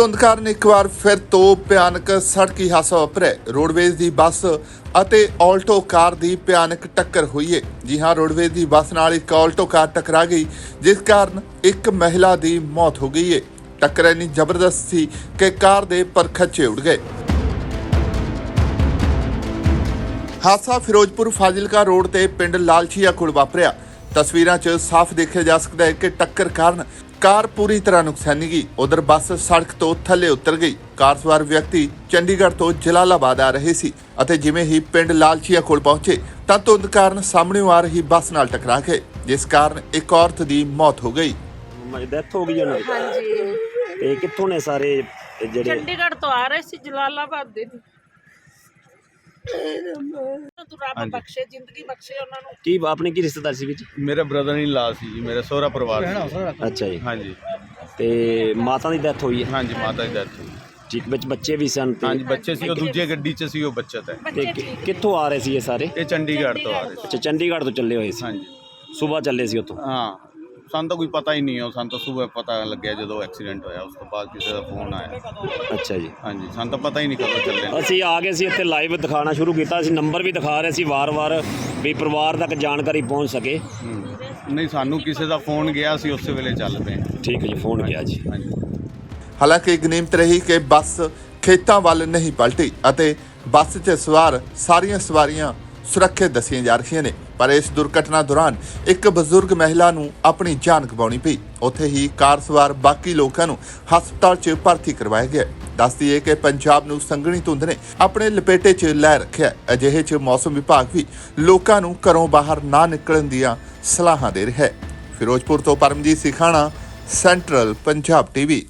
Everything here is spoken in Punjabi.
ਧੁੰਦ ਕਾਰਨ ਇੱਕ ਵਾਰ ਫਿਰ ਤੋਂ ਭਿਆਨਕ ਸੜਕੀ ਹਾਦਸਾ ਵਾਪਰਿਆ ਰੋਡਵੇਜ਼ ਦੀ ਬੱਸ ਅਤੇ ਆਲਟੋ ਕਾਰ ਦੀ ਭਿਆਨਕ ਟੱਕਰ ਹੋਈ ਹੈ। ਜੀ ਹਾਂ, ਰੋਡਵੇਜ਼ ਦੀ ਬੱਸ ਨਾਲ ਇੱਕ ਆਲਟੋ ਕਾਰ ਟਕਰਾ ਗਈ, ਜਿਸ ਕਾਰਨ ਇੱਕ ਮਹਿਲਾ ਦੀ ਮੌਤ ਹੋ ਗਈ ਹੈ। ਟੱਕਰ ਇੰਨੀ ਜ਼ਬਰਦਸਤ ਸੀ ਕਿ ਕਾਰ ਦੇ ਪਰਖੱਚੇ ਉੱਡ ਗਏ। ਹਾਦਸਾ ਫਿਰੋਜ਼ਪੁਰ ਫਾਜ਼ਿਲਕਾ ਰੋਡ ਤੇ ਪਿੰਡ ਲਾਲਚੀਆ ਕੋਲ ਵਾਪਰਿਆ। ਤਸਵੀਰਾਂ 'ਚ ਸਾਫ਼ ਦੇਖਿਆ ਜਾ ਸਕਦਾ ਹੈ ਕਿ ਟੱਕਰ ਕਾਰਨ ਕਾਰ ਪੂਰੀ ਤਰ੍ਹਾਂ ਨੁਕਸਾਨੀ ਗਈ। ਉਧਰ ਬੱਸ ਸੜਕ ਤੋਂ ਥੱਲੇ ਉਤਰ ਗਈ। ਕਾਰ ਸਵਾਰ ਵਿਅਕਤੀ ਚੰਡੀਗੜ੍ਹ ਤੋਂ ਜਲਾਲਾਬਾਦ ਆ ਰਹੇ ਸੀ ਅਤੇ ਜਿਵੇਂ ਹੀ ਪਿੰਡ ਲਾਲਚੀਆ ਕੋਲ ਪਹੁੰਚੇ ਤਾਂ ਧੁੰਦ ਕਾਰਨ ਸਾਹਮਣੇੋਂ ਆ ਰਹੀ ਬੱਸ ਨਾਲ ਟਕਰਾ ਗਏ ਜਿਸ ਕਾਰਨ ਇੱਕ ਔਰਤ ਦੀ ਮੌਤ ਹੋ ਗਈ। ਡੈਥ ਹੋ ਗਈ ਉਹਨਾਂ ਦੀ? ਹਾਂਜੀ। ਤੇ ਕਿੱਥੋਂ ਨੇ ਸਾਰੇ ਜਿਹੜੇ ਚੰਡੀਗੜ੍ਹ ਤੋਂ ਆ ਰਹੇ ਸੀ ਜਲਾਲਾਬਾਦ ਦੇ। ਤੂੰ ਰੱਬ ਬਖਸ਼ੇ ਜ਼ਿੰਦਗੀ ਬਖਸ਼ੇ ਉਹਨਾਂ ਨੂੰ। ਕੀ ਆਪਣੀ ਕੀ ਰਿਸ਼ਤੇਦਾਰ ਸੀ ਵਿੱਚ? ਮੇਰਾ ਬ੍ਰਦਰ ਇਨ ਲਾ ਸੀ ਜੀ ਮੇਰਾ ਸਹੁਰਾ ਪਰਿਵਾਰ ਸੀ। ਅੱਛਾ ਜੀ। ਹਾਂਜੀ। ਤੇ ਮਾਤਾ ਦੀ ਡੈਥ ਹੋਈ ਹੈ? ਹਾਂਜੀ ਮਾਤਾ ਦੀ ਡੈਥ ਹੋਈ। ਠੀਕ ਵਿੱਚ ਬੱਚੇ ਵੀ ਸਨ ਤੇ ਹਾਂਜੀ ਬੱਚੇ ਸੀ ਉਹ ਦੂਜੇ ਗੱਡੀ 'ਚ ਸੀ ਉਹ ਬੱਚਤ ਹੈ। ਤੇ ਕਿ- ਕਿੱਥੋਂ ਆ ਰਹੇ ਸੀ ਇਹ ਸਾਰੇ? ਇਹ ਚੰਡੀਗੜ੍ਹ ਤੋਂ ਆ ਰਹੇ ਸੀ। ਅੱਛਾ ਚੰਡੀਗੜ੍ਹ ਤੋਂ ਚੱਲੇ ਹੋਏ ਸੀ। ਹਾਂਜੀ। ਸਵੇਰ ਚੱਲੇ ਸੀ ਉੱਥੋਂ? ਹਾਂ। ਸਾਨੂੰ ਤਾਂ ਕੋਈ ਪਤਾ ਹੀ ਨਹੀਂ ਉਹ ਸਾਨੂੰ ਤਾਂ ਸਵੇਰ ਪਤਾ ਲੱਗਿਆ ਜਦੋਂ ਐਕਸੀਡੈਂਟ ਹੋਇਆ ਉਸ ਤੋਂ ਬਾਅਦ ਕਿਸੇ ਦਾ ਫੋਨ ਆਇਆ। ਅੱਛਾ ਜੀ। ਹਾਂਜੀ ਸਾਨੂੰ ਤਾਂ ਪਤਾ ਹੀ ਨਹੀਂ ਕਦੋਂ ਚੱਲੇ ਅਸੀਂ ਆ ਗਏ ਸੀ ਇੱਥੇ ਲਾਈਵ ਦਿਖਾਉਣਾ ਸ਼ੁਰੂ ਕੀਤਾ ਅਸੀਂ ਨੰਬਰ ਵੀ ਦਿਖਾ ਰਹੇ ਸੀ ਵਾਰ-ਵਾਰ ਵੀ ਪਰਿਵਾਰ ਤੱਕ ਜਾਣਕਾਰੀ ਪਹੁੰਚ ਸਕੇ। ਨਹੀਂ ਸਾਨੂੰ ਕਿਸੇ ਦਾ ਫੋਨ ਗਿਆ ਸੀ ਉਸੇ ਵੇਲੇ ਚੱਲ ਪਏ ਠੀਕ ਹੈ ਜੀ ਫੋਨ ਗਿਆ ਜੀ। ਹਾਲਾਂਕਿ ਗਨੀਮਤ ਰਹੀ ਕਿ ਬੱਸ ਖੇਤਾਂ ਵੱਲ ਨਹੀਂ ਪਲਟੀ ਅਤੇ ਬੱਸ 'ਚ ਸਵਾਰ ਸਾਰੀਆਂ ਸਵਾਰੀਆਂ ਸੁਰੱਖਿਅਤ ਦੱਸੀਆਂ ਜਾ ਰਹੀਆਂ ਨੇ, ਪਰ ਇਸ ਦੁਰਘਟਨਾ ਦੌਰਾਨ ਇੱਕ ਬਜ਼ੁਰਗ ਮਹਿਲਾ ਨੂੰ ਆਪਣੀ ਜਾਨ ਗਵਾਉਣੀ ਪਈ। ਉੱਥੇ ਹੀ ਕਾਰ ਸਵਾਰ ਬਾਕੀ ਲੋਕਾਂ ਨੂੰ ਹਸਪਤਾਲ 'ਚ ਭਰਤੀ ਕਰਵਾਇਆ ਗਿਆ। ਦੱਸਦੀ ਹੈ ਕਿ ਪੰਜਾਬ ਨੂੰ ਸੰਘਣੀ ਧੁੰਦ ਨੇ ਆਪਣੇ ਲਪੇਟੇ 'ਚ ਲੈ ਰੱਖਿਆ। ਅਜਿਹੇ 'ਚ ਮੌਸਮ ਵਿਭਾਗ ਵੀ ਲੋਕਾਂ ਨੂੰ ਘਰੋਂ ਬਾਹਰ ਨਾ ਨਿਕਲਣ ਦੀਆਂ ਸਲਾਹਾਂ ਦੇ ਰਿਹਾ ਹੈ। ਫਿਰੋਜ਼ਪੁਰ ਤੋਂ ਪਰਮਜੀਤ ਸਿਖਾਣਾ, ਸੈਂਟਰਲ ਪੰਜਾਬ ਟੀਵੀ।